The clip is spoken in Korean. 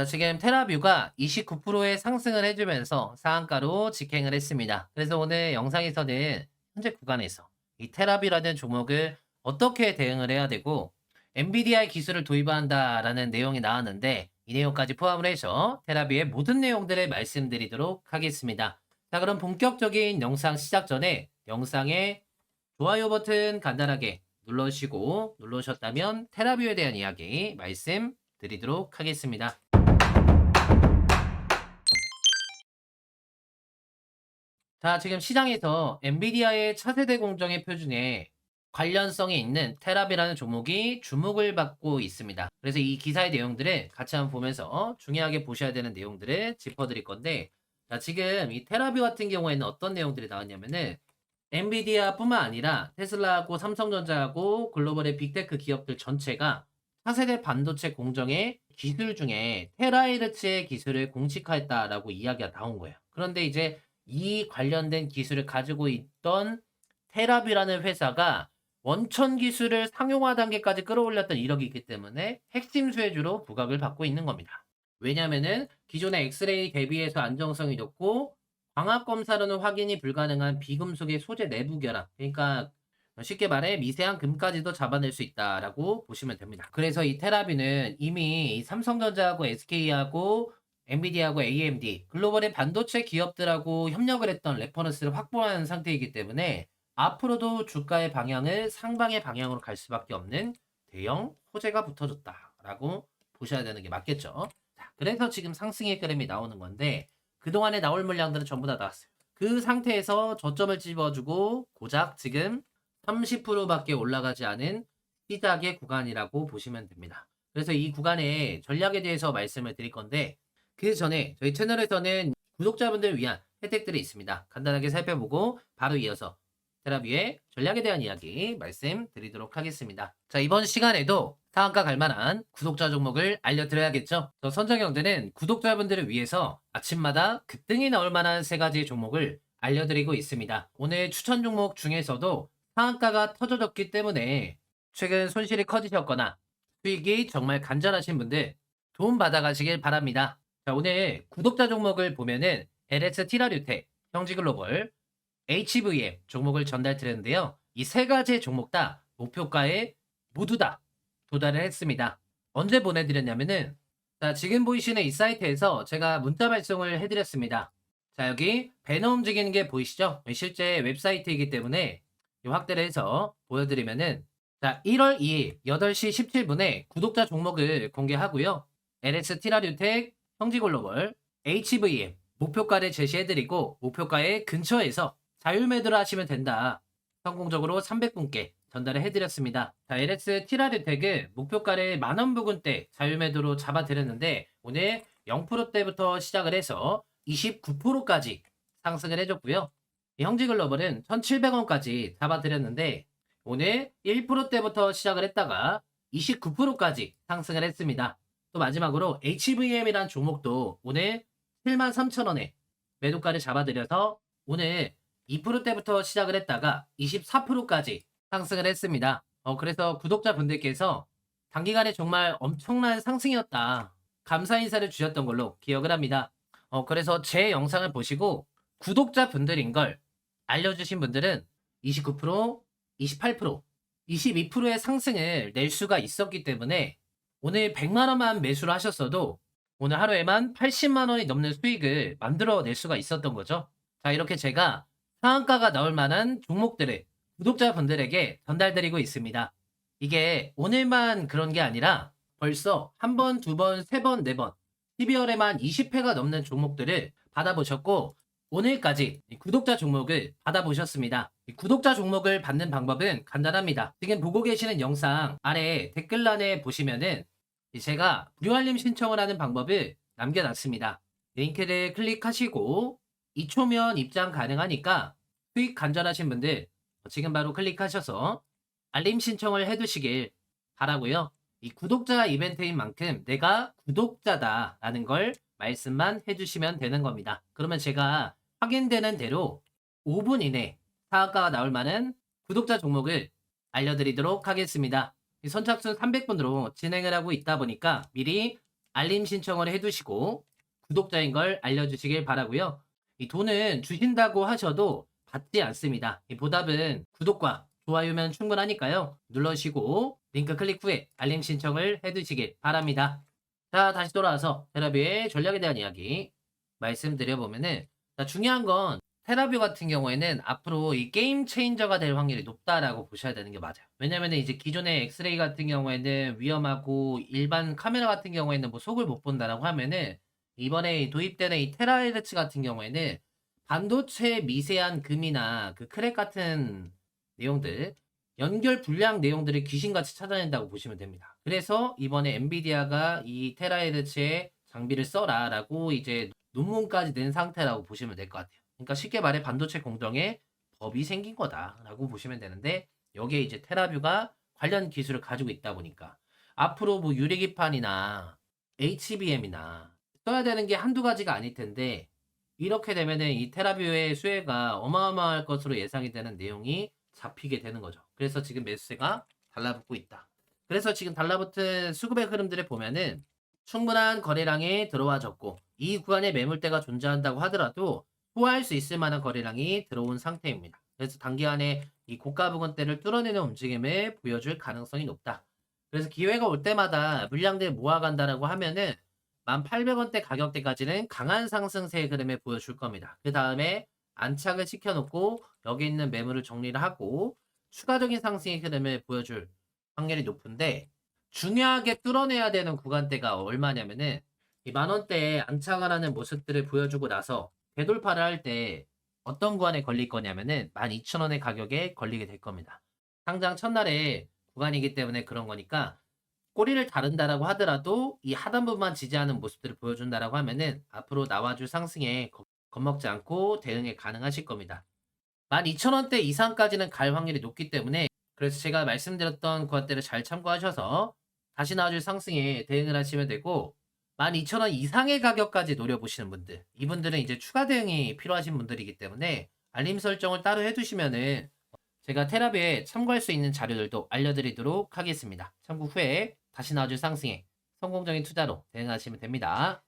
자, 지금 테라뷰가 29%의 상승을 해주면서 상한가로 직행을 했습니다. 그래서 오늘 영상에서는 현재 구간에서 이 테라뷰라는 종목을 어떻게 대응을 해야 되고 엔비디아의 기술을 도입한다라는 내용이 나왔는데 이 내용까지 포함을 해서 테라뷰의 모든 내용들을 말씀드리도록 하겠습니다. 자, 그럼 본격적인 영상 시작 전에 영상에 좋아요 버튼 간단하게 눌러주시고 눌러주셨다면 테라뷰에 대한 이야기 말씀드리도록 하겠습니다. 자, 지금 시장에서 엔비디아의 차세대 공정의 표준에 관련성이 있는 테라비라는 종목이 주목을 받고 있습니다. 그래서 이 기사의 내용들을 같이 한번 보면서 중요하게 보셔야 되는 내용들을 짚어드릴 건데, 자, 지금 이 테라비 같은 경우에는 어떤 내용들이 나왔냐면은, 엔비디아뿐만 아니라 테슬라하고 삼성전자하고 글로벌의 빅테크 기업들 전체가 차세대 반도체 공정의 기술 중에 테라헤르츠의 기술을 공식화했다라고 이야기가 나온 거예요. 그런데 이제 이 관련된 기술을 가지고 있던 테라비라는 회사가 원천 기술을 상용화 단계까지 끌어올렸던 이력이 있기 때문에 핵심 수혜주로 부각을 받고 있는 겁니다. 왜냐면은 기존의 엑스레이 대비해서 안정성이 높고 광학 검사로는 확인이 불가능한 비금속의 소재 내부 결합. 그러니까 쉽게 말해 미세한 금까지도 잡아낼 수 있다라고 보시면 됩니다. 그래서 이 테라비는 이미 이 삼성전자하고 SK하고 엔비디아하고 AMD 글로벌의 반도체 기업들하고 협력을 했던 레퍼런스를 확보한 상태이기 때문에 앞으로도 주가의 방향을 상방의 방향으로 갈 수밖에 없는 대형 호재가 붙어졌다라고 보셔야 되는 게 맞겠죠. 자, 그래서 지금 상승의 흐름이 나오는 건데 그동안에 나올 물량들은 전부 다 나왔어요. 그 상태에서 저점을 집어주고 고작 지금 30%밖에 올라가지 않은 시작의 구간이라고 보시면 됩니다. 그래서 이 구간의 전략에 대해서 말씀을 드릴 건데 그 전에 저희 채널에서는 구독자분들 위한 혜택들이 있습니다. 간단하게 살펴보고 바로 이어서 테라비의 전략에 대한 이야기 말씀드리도록 하겠습니다. 자, 이번 시간에도 상한가 갈 만한 구독자 종목을 알려드려야겠죠? 저 선정형들은 구독자분들을 위해서 아침마다 급등이 나올 만한 세 가지 종목을 알려드리고 있습니다. 오늘 추천 종목 중에서도 상한가가 터져졌기 때문에 최근 손실이 커지셨거나 수익이 정말 간절하신 분들 도움 받아가시길 바랍니다. 자, 오늘 구독자 종목을 보면은 LS 티라류텍, 형지 글로벌, HVM 종목을 전달 드렸는데요. 이 세 가지 종목 다 목표가에 모두 다 도달을 했습니다. 언제 보내드렸냐면은 자, 지금 보이시는 이 사이트에서 제가 문자 발송을 해드렸습니다. 자, 여기 배너 움직이는 게 보이시죠? 실제 웹사이트이기 때문에 이 확대를 해서 보여드리면은 자, 1월 2일 8시 17분에 구독자 종목을 공개하고요. LS 티라류텍, 형지글로벌, HVM 목표가를 제시해드리고 목표가의 근처에서 자율 매도를 하시면 된다. 성공적으로 300분께 전달을 해드렸습니다. 자, LS 티라르텍은 목표가를 만원 부근대 자율 매도로 잡아드렸는데 오늘 0%대부터 시작을 해서 29%까지 상승을 해줬고요. 이 형지글로벌은 1,700원까지 잡아드렸는데 오늘 1%대부터 시작을 했다가 29%까지 상승을 했습니다. 또 마지막으로 HVM이란 종목도 오늘 73,000원에 매도가를 잡아드려서 오늘 2%대부터 시작을 했다가 24%까지 상승을 했습니다. 어, 그래서 구독자분들께서 단기간에 정말 엄청난 상승이었다. 감사 인사를 주셨던 걸로 기억을 합니다. 어, 그래서 제 영상을 보시고 구독자분들인 걸 알려주신 분들은 29%, 28%, 22%의 상승을 낼 수가 있었기 때문에 오늘 100만 원만 매수를 하셨어도 오늘 하루에만 80만 원이 넘는 수익을 만들어낼 수가 있었던 거죠. 자, 이렇게 제가 상한가가 나올 만한 종목들을 구독자분들에게 전달드리고 있습니다. 이게 오늘만 그런 게 아니라 벌써 한 번, 두 번, 세 번, 네 번, 12월에만 20회가 넘는 종목들을 받아보셨고, 오늘까지 구독자 종목을 받아보셨습니다. 구독자 종목을 받는 방법은 간단합니다. 지금 보고 계시는 영상 아래 댓글란에 보시면은 제가 무료 알림 신청을 하는 방법을 남겨놨습니다. 링크를 클릭하시고 2초면 입장 가능하니까 수익 간절하신 분들 지금 바로 클릭하셔서 알림 신청을 해두시길 바라고요. 이 구독자 이벤트인 만큼 내가 구독자다라는 걸 말씀만 해주시면 되는 겁니다. 그러면 제가 확인되는 대로 5분 이내 사과가 나올 만한 구독자 종목을 알려드리도록 하겠습니다. 이 선착순 300분으로 진행을 하고 있다 보니까 미리 알림 신청을 해두시고 구독자인 걸 알려주시길 바라고요. 이 돈은 주신다고 하셔도 받지 않습니다. 이 보답은 구독과 좋아요면 충분하니까요. 눌러주시고 링크 클릭 후에 알림 신청을 해두시길 바랍니다. 자 다시 돌아와서 테라뷰의 전략에 대한 이야기 말씀드려보면은 자, 중요한 건 테라뷰 같은 경우에는 앞으로 이 게임 체인저가 될 확률이 높다라고 보셔야 되는 게 맞아요. 왜냐면은 이제 기존의 엑스레이 같은 경우에는 위험하고 일반 카메라 같은 경우에는 뭐 속을 못 본다라고 하면은 이번에 도입되는 이 테라헤르츠 같은 경우에는 반도체 미세한 금이나 그 크랙 같은 내용들 연결 불량 내용들을 귀신같이 찾아낸다고 보시면 됩니다. 그래서 이번에 엔비디아가 이 테라헤르츠의 장비를 써라라고 이제 논문까지 낸 상태라고 보시면 될 것 같아요. 그러니까 쉽게 말해 반도체 공정에 법이 생긴 거다라고 보시면 되는데 여기에 이제 테라뷰가 관련 기술을 가지고 있다 보니까 앞으로 뭐 유리기판이나 HBM이나 써야 되는 게 한두 가지가 아닐 텐데 이렇게 되면은 이 테라뷰의 수혜가 어마어마할 것으로 예상이 되는 내용이 잡히게 되는 거죠. 그래서 지금 매수세가 달라붙고 있다. 그래서 지금 달라붙은 수급의 흐름들을 보면은 충분한 거래량이 들어와졌고 이 구간에 매물대가 존재한다고 하더라도 소화할 수 있을 만한 거래량이 들어온 상태입니다. 그래서 단기간에 이 고가 부근대를 뚫어내는 움직임을 보여줄 가능성이 높다. 그래서 기회가 올 때마다 물량들 모아간다라고 하면은 1,800원대 가격대까지는 강한 상승세 흐름을 보여줄 겁니다. 그 다음에 안착을 시켜놓고 여기 있는 매물을 정리를 하고 추가적인 상승의 흐름을 보여줄 확률이 높은데 중요하게 뚫어내야 되는 구간대가 얼마냐면은 이 만원대에 안착을 하는 모습들을 보여주고 나서 되돌파를 할 때 어떤 구간에 걸릴 거냐면은 12,000원의 가격에 걸리게 될 겁니다. 상장 첫날에 구간이기 때문에 그런 거니까 꼬리를 다른다라고 하더라도 이 하단부만 지지하는 모습들을 보여준다라고 하면은 앞으로 나와줄 상승에 겁- 겁먹지 않고 대응이 가능하실 겁니다. 12,000원대 이상까지는 갈 확률이 높기 때문에 그래서 제가 말씀드렸던 구간대를 잘 참고하셔서 다시 나와줄 상승에 대응을 하시면 되고 12,000원 이상의 가격까지 노려보시는 분들 이분들은 이제 추가 대응이 필요하신 분들이기 때문에 알림 설정을 따로 해두시면은 제가 테라비에 참고할 수 있는 자료들도 알려드리도록 하겠습니다. 참고 후에 다시 나와줄 상승에 성공적인 투자로 대응하시면 됩니다.